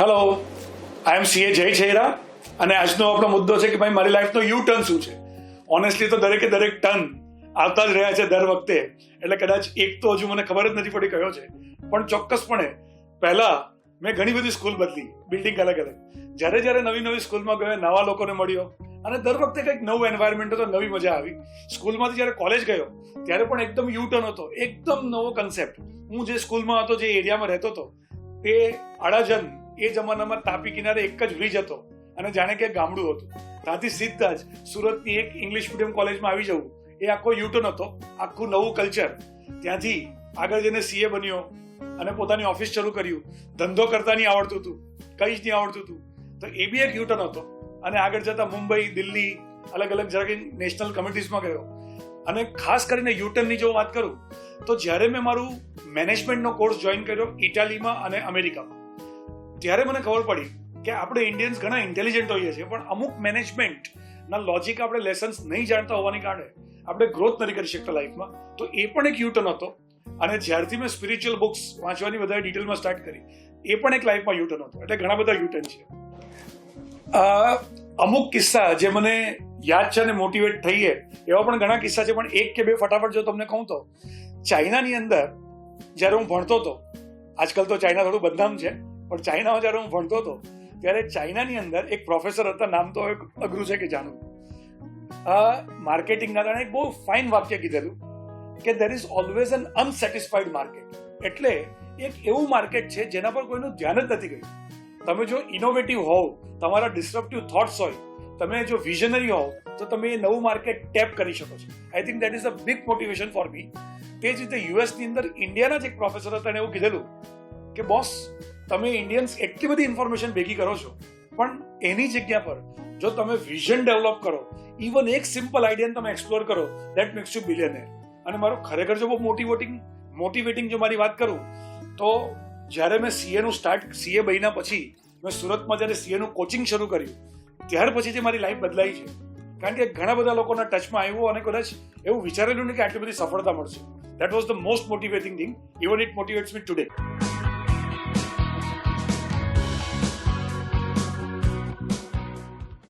Hello આઈ એમ CA જય છેરા અને આજનો આપણો મુદ્દો છે કે ભાઈ, મારી લાઈફનો યુ ટર્ન શું છે? ઓનેસ્ટલી તો દરેકે દરેક ટર્ન આવતા જ રહ્યા છે દર વખતે. એટલે કદાચ એક તો હજુ મને ખબર જ નથી પડી કયો છે. પણ ચોક્કસપણે પહેલા મેં ઘણી બધી સ્કૂલ બદલી બિલ્ડિંગ અલગ અલગ. જ્યારે જ્યારે નવી નવી સ્કૂલમાં ગયો, નવા લોકોને મળ્યો, અને દર વખતે કંઈક નવું એન્વાયરમેન્ટ હતો, નવી મજા આવી. સ્કૂલમાંથી જ્યારે કોલેજ ગયો, ત્યારે પણ એકદમ યુ ટર્ન હતો, એકદમ નવો કન્સેપ્ટ હું જે સ્કૂલમાં હતો, જે એરિયામાં રહેતો હતો, તે અડાજન એ જમાનામાં તાપી કિનારે એક જ બ્રિજ હતો અને જાણે કે ગામડું હતું. ત્યાંથી સીધા જ સુરતની એક ઇંગ્લિશ મીડિયમ કોલેજમાં આવી જવું. એ આખો યુટર્ન હતો, આખું નવું કલ્ચર ત્યાંથી આગળ જઈને સીએ બન્યો અને પોતાની ઓફિસ શરૂ કર્યું. ધંધો કરતા નહીં આવડતું હતું, કંઈ જ નહીં આવડતું હતું. તો એ બી એક યુટર્ન હતો અને આગળ જતા મુંબઈ, દિલ્હી, અલગ અલગ જગ્યાએ નેશનલ કમિટીઝમાં ગયો. અને ખાસ કરીને યુટર્નની જો વાત કરું, તો જ્યારે મેં મારું મેનેજમેન્ટનો કોર્સ જોઈન કર્યો ઇટાલીમાં અને અમેરિકામાં ત્યારે મને ખબર પડી કે આપણે ઇન્ડિયન્સ ઘણા ઇન્ટેલિજન્ટ હોઈએ છીએ, પણ અમુક મેનેજમેન્ટના લોજિક આપણે લેસન્સ નહીં જાણતા હોવાને કારણે આપણે ગ્રોથ નથી કરી શકતા લાઈફમાં તો એ પણ એક યુટર્ન હતો અને જ્યારથી મેં સ્પિરિચ્યુઅલ બુક્સ વાંચવાની વધારે ડિટેલમાં સ્ટાર્ટ કરી, એ પણ એક લાઈફમાં યુટર્ન હતો. એટલે ઘણા બધા યુટર્ન છે. અમુક કિસ્સા જે મને યાદ છે અને મોટિવેટ થઈએ એવા પણ ઘણા કિસ્સા છે, પણ એક કે બે ફટાફટ જો તમને કહું તો. ચાઇનાની અંદર જ્યારે હું ભણતો હતો, આજકાલ તો ચાઇના થોડું બદનામ છે પણ ચાઇનામાં જ્યારે હું ભણતો હતો, ત્યારે ચાઇનાની અંદર એક પ્રોફેસર હતા, નામ તો અઘરું છે કે જાણવું માર્કેટિંગના કારણે એક બહુ ફાઇન વાક્ય કીધેલું કે there is always an unsatisfied market એટલે એક એવું માર્કેટ છે જેના પર કોઈનું ધ્યાન જ નથી ગયું. તમે જો ઇનોવેટિવ હોવ, તમારા ડિસ્ટ્રપ્ટિવ થોટ્સ હોય, તમે જો વિઝનરી હોવ, તો તમે એ નવું માર્કેટ ટેપ કરી શકો છો. I think that is a big motivation for me તે જ રીતે યુએસની અંદર ઇન્ડિયાના જ એક પ્રોફેસર હતા એને એવું કીધેલું કે બોસ તમે ઇન્ડિયન્સ એટલી બધી ઇન્ફોર્મેશન ભેગી કરો છો, પણ એની જગ્યા પર જો તમે વિઝન ડેવલપ કરો ઇવન એક સિમ્પલ આઈડિયાને તમે એક્સપ્લોર કરો દેટ મેક્સ યુ બિલિયનર અને મારો ખરેખર જો બહુ મોટિવેટિંગ મોટિવેટિંગ જો મારી વાત કરું, તો જ્યારે મેં સીએનું સ્ટાર્ટ સીએ બન્યા પછી, મેં સુરતમાં જ્યારે સીએનું કોચિંગ શરૂ કર્યું, ત્યાર પછી જે મારી લાઈફ બદલાઈ છે, કારણ કે ઘણા બધા લોકોના ટચમાં આવ્યું અને કદાચ એવું વિચારેલું નહીં કે આટલી બધી સફળતા મળશે. That was the most motivating thing even it motivates me today